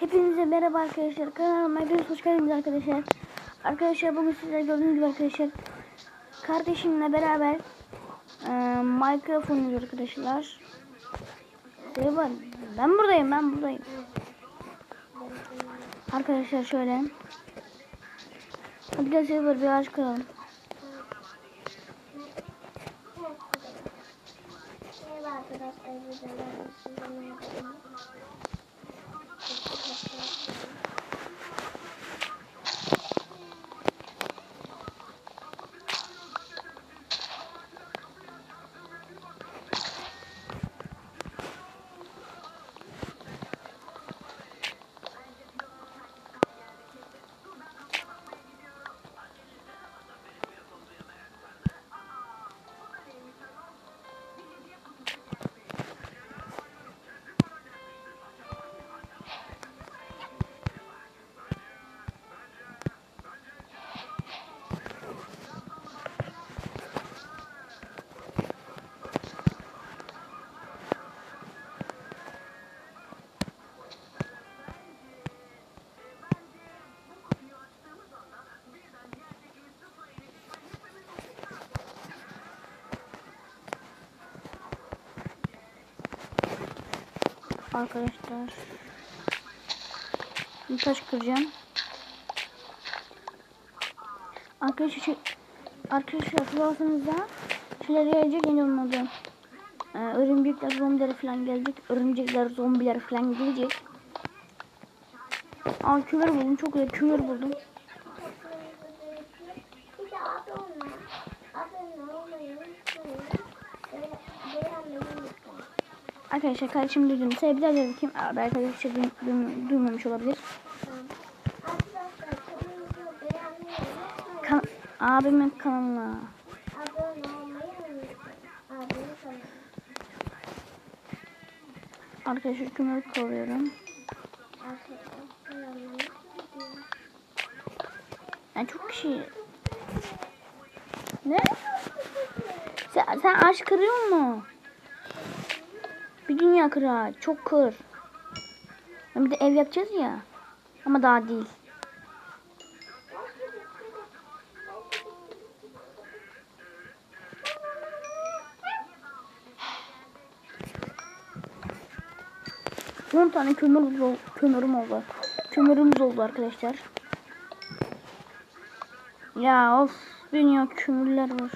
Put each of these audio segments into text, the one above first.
Hepinize merhaba arkadaşlar. Kanalıma hepiniz hoş geldiniz arkadaşlar. Arkadaşlar bugün sizler gördüğünüz gibi arkadaşlar. Kardeşimle beraber e, Minecraft arkadaşlar. Şey. Ben buradayım ben buradayım. Arkadaşlar şöyle. Hadi gel bir ağaç kıralım. Merhaba arkadaşlar, Arkadaşlar. Bir taş kıracağım. Arkadaşlar arkadaşlar hatırlarsanız da şeyler gelecek yeni olmadı. Ee, örümcekler, zombiler falan gelecek. Örümcekler, zombiler falan gelecek. Aa kömür buldum. Çok güzel kömür buldum. Arkadaşlar kardeşim duyduğum sebepler de kim? Abi arkadaşlar duym- duym- duymamış olabilir. Kan abimin kanalına. Arkadaşlar kömür koruyorum. Yani çok kişi... Ne? Sen, sen ağaç kırıyor mu? Bir dünya kır ağaç. Çok kır. Bir de ev yapacağız ya. Ama daha değil. On tane kömür kömürüm oldu. Kömürümüz oldu arkadaşlar. Ya of dünya kömürler var.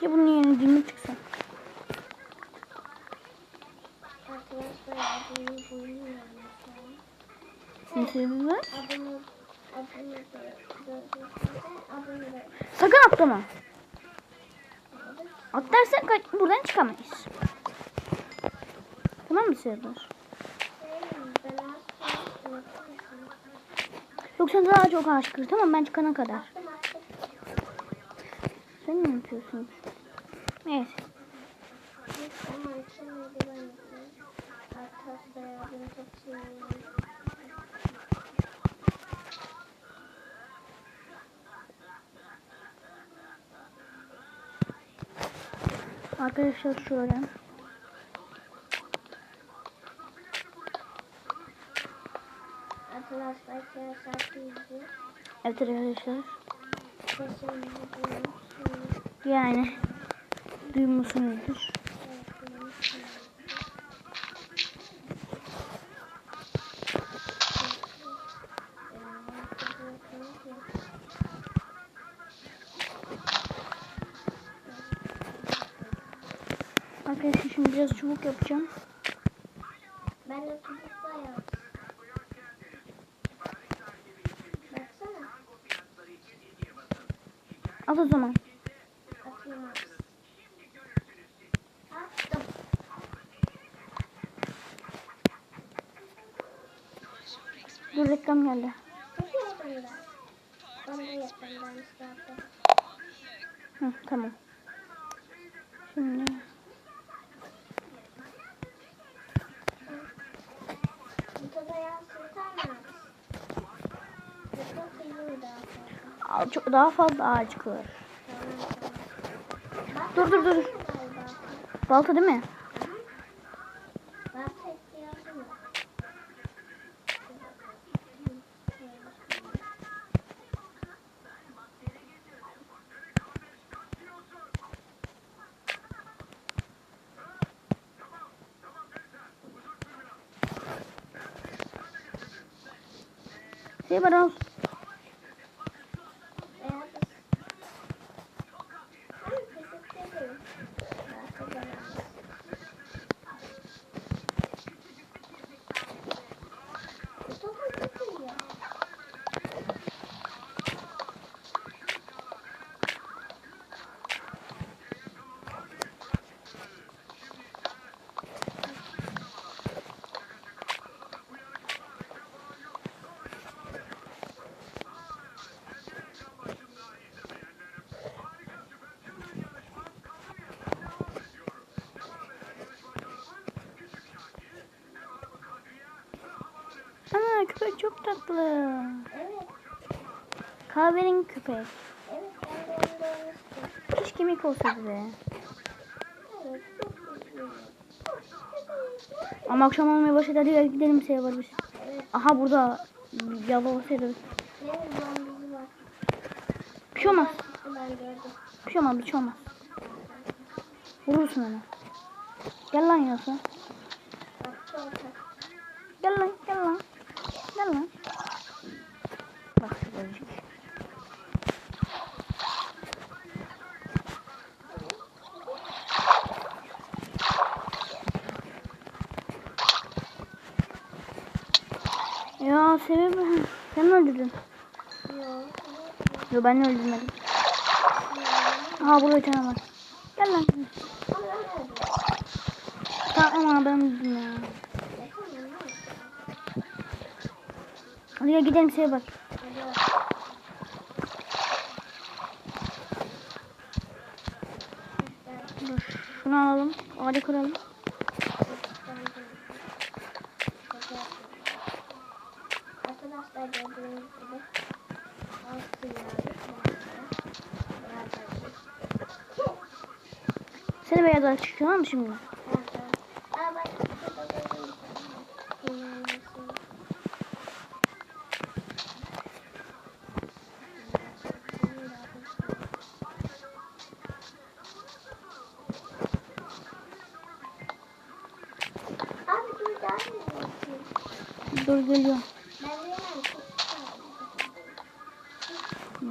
Ki bunun yerine demir çıksa. Sebebi var? Sakın atlama. Atlarsan kaç buradan çıkamayız. Tamam mı Serdar? Yoksa daha çok ağaç kır. Tamam ben çıkana kadar. Sen ne yapıyorsun? Neyse. Arkadaşlar şöyle. Evet arkadaşlar. Yani duymuşsunuzdur. Arkadaşlar şimdi biraz çubuk yapacağım. Ben de çubukla yap. Baksana. At o zaman. Atayım. Dur reklam geldi. İsterdim. Hı, tamam. Şimdi çok daha fazla ağaç kır. Dur dur dur. Balta değil mi? Şey var olsun. Ana köpek çok tatlı. Evet. Kahverengi köpek. Evet. Keşke. Evet çok güzel. Ama akşam olmaya başladı. Hadi gel gidelim Sefer biz. Evet. Aha burada yava olsaydı. Var. Bir şey olmaz. Bir şey olmaz. Bir şey olmaz. Vurursun onu. Gel lan tatlı. Gel lan gel lan. Gel lan. Ya sebebi sen mi öldürdün? Yok. Yok ben öldürmedim. Aha burada bir tane var. Gel lan. Tamam ama ben öldürdüm ya. Gel gidelim şeye bak. Şunu alalım. Hadi kuralım. Arkadaşlar gördüğünüz gibi çıkıyor mı şimdi?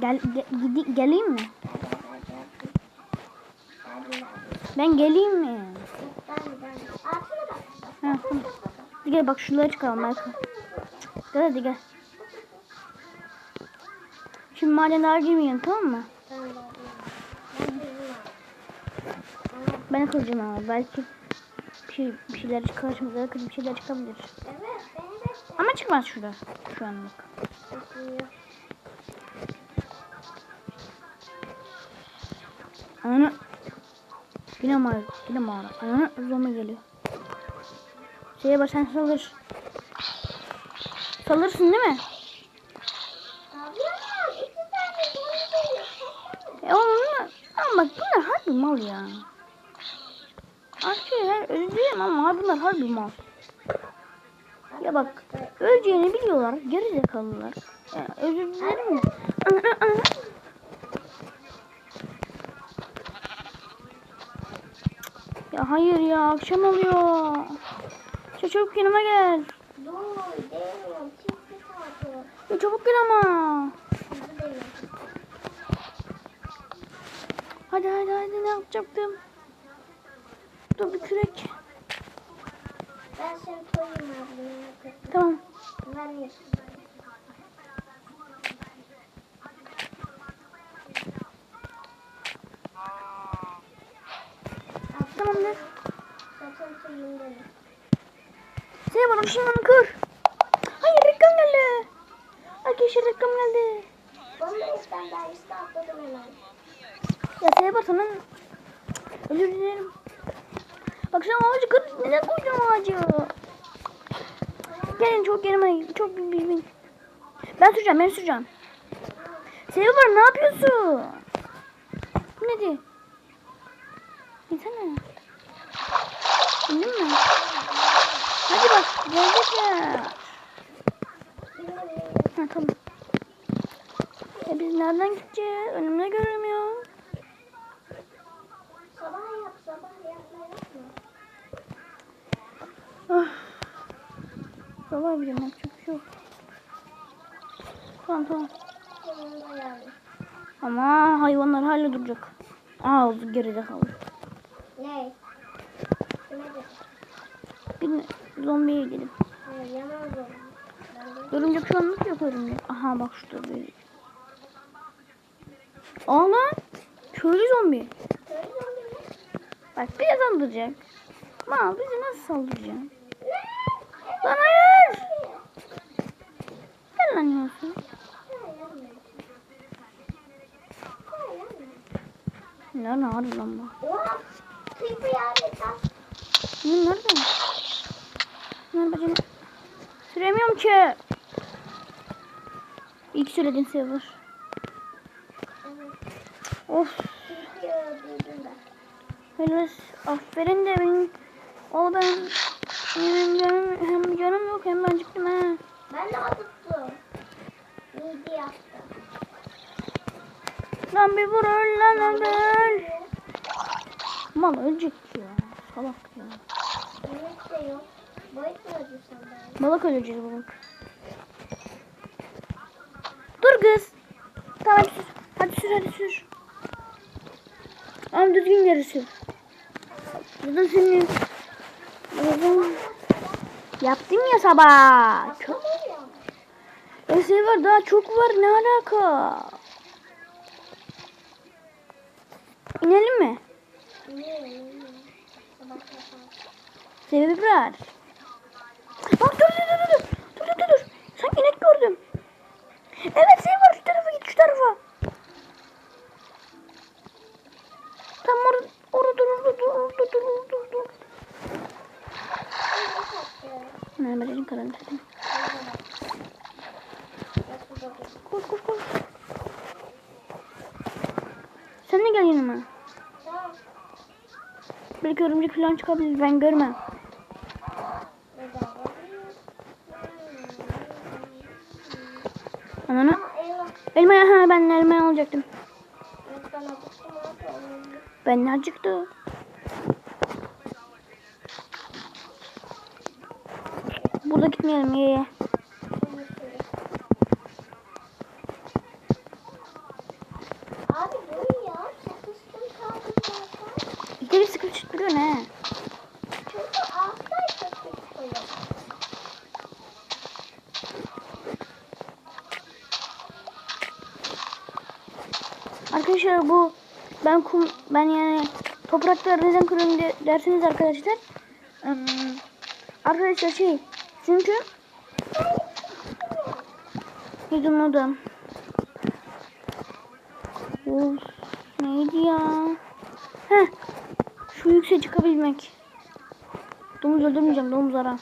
Gel, ge- gidi- geleyim mi? Ben geleyim mi? Ha. Hadi gel bak şunları çıkalım belki. Gel hadi gel. Şimdi madenler girmeyelim tamam mı? Ben kılacağım ama belki bir, şey, bir şeyler karşımıza kötü bir şeyler çıkabilir. Evet, beni de Ama çıkmaz şurada şu anlık. Ananı yine mağara, yine mağara. Ananı zombi geliyor. Şeye bak sen salır. Salırsın değil mi? E onun ama bak bunlar harbi mal ya. Her özleyeyim ama bunlar harbi mal. Ya bak öleceğini biliyorlar. Geri zekalılar. Ya, özür dilerim ya. Ya hayır ya akşam oluyor. Şu çabuk yanıma gel. Dur. Ya çabuk gel ama. Hadi hadi hadi ne yapacaktım? Dur bir kürek. Ben seni koyayım abi. Tamam. Ben yerim. Tamamdır. Sen bana şimdi onu kır. Hayır reklam geldi. Arkadaşlar reklam geldi. Ben üstte atladım hemen. Ya Seyba sana özür dilerim. Bak sen ağacı kır. Neden koydun ağacı? Gelin çok yerime. Çok bir bir- bir- Ben süreceğim ben süreceğim. Seyba ne yapıyorsun? Bu nedir? Gitsene. Bildin mi? Hadi bak gelecekler. Ha tamam. E biz nereden gideceğiz? Önümde görünmüyor. Sabah yap, sabah yapma yapma. Ah. Sabah yapacağım yapacak bir şey yok. Tamam tamam. Ama hayvanlar hala duracak. Aa geride kaldı. Ne? Bir zombiye gidelim. Örümcek şu an nasıl yok örümcek? Aha bak şurada bir. Aa lan. Köylü zombi. Bak bize saldıracak. Ma bizi nasıl saldıracak? Lan hayır. Gel lan yiyorsun. Ne ne harbi lan bu? Oha! Creeper yardım et. Ne nerede? Bacım? Süremiyorum ki. İlk söylediğin server. Of. Helal. Aferin de benim. O ben. Benim canım, hem canım yok hem ben acıktım ha. Ben de tuttum. Midi yaptım. Lan bir vur öl lan öl. Mal ölecek ya. Salak ya. Yemek de yok. Balık öleceğiz balık. Dur kız. Tamam sür. Hadi sür hadi sür. Ama düzgün yere sür. Burada senin. Burada- Yaptım ya sabah. Çok. Ese var daha çok var ne alaka? İnelim mi? Niye? Niye? Sabah sabah. Sebebi var. Bak dur dur dur dur. Dur dur dur dur. Sanki inek gördüm. Evet şey var şu tarafa git şu tarafa. Tam orada orada dur orada dur orada dur orada dur. Ne ben karanlık dedim. Koş koş koş. Sen de gel yanıma. Belki örümcek falan çıkabilir ben görmem. Ama eyvah. Elmaya ha ben elmayı alacaktım. Ben onu- de acıktı. Burada gitmeyelim ye ye. onu söyle. Abi dur ya. Sıkıştım kaldım zaten. İşte bir sıkışıp duruyor ne? Çünkü altta sıkıştım. Arkadaşlar bu ben kum ben yani toprakta rezen kuruyorum de, dersiniz arkadaşlar. Em, arkadaşlar şey çünkü yudumladım. Of neydi ya? Heh şu yükseğe çıkabilmek. Domuz öldürmeyeceğim domuz ara.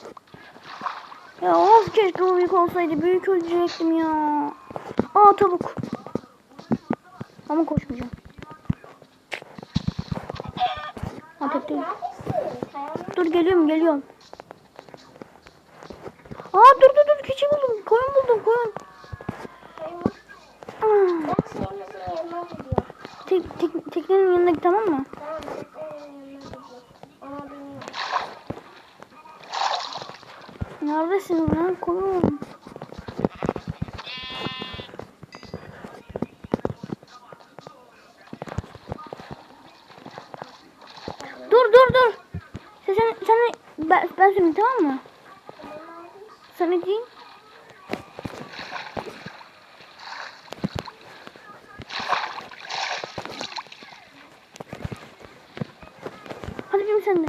Ya of keşke o büyük olsaydı büyük ölecektim ya. Aa tavuk. Ama koşmayacağım. Ha tek değil. Neredesin? Kayanın Dur geliyorum geliyorum. Aa dur dur dur keçi buldum. Koyun buldum koyun. gidiyorum. tek, tek, teknenin yanına git tamam mı? Tamam, teknenin yanına bilmiyorum. Neredesin lan koyun? Dur dur dur. Sen sen, sen ben, ben süreyim tamam mı? Ne diyeyim? Hadi benim sen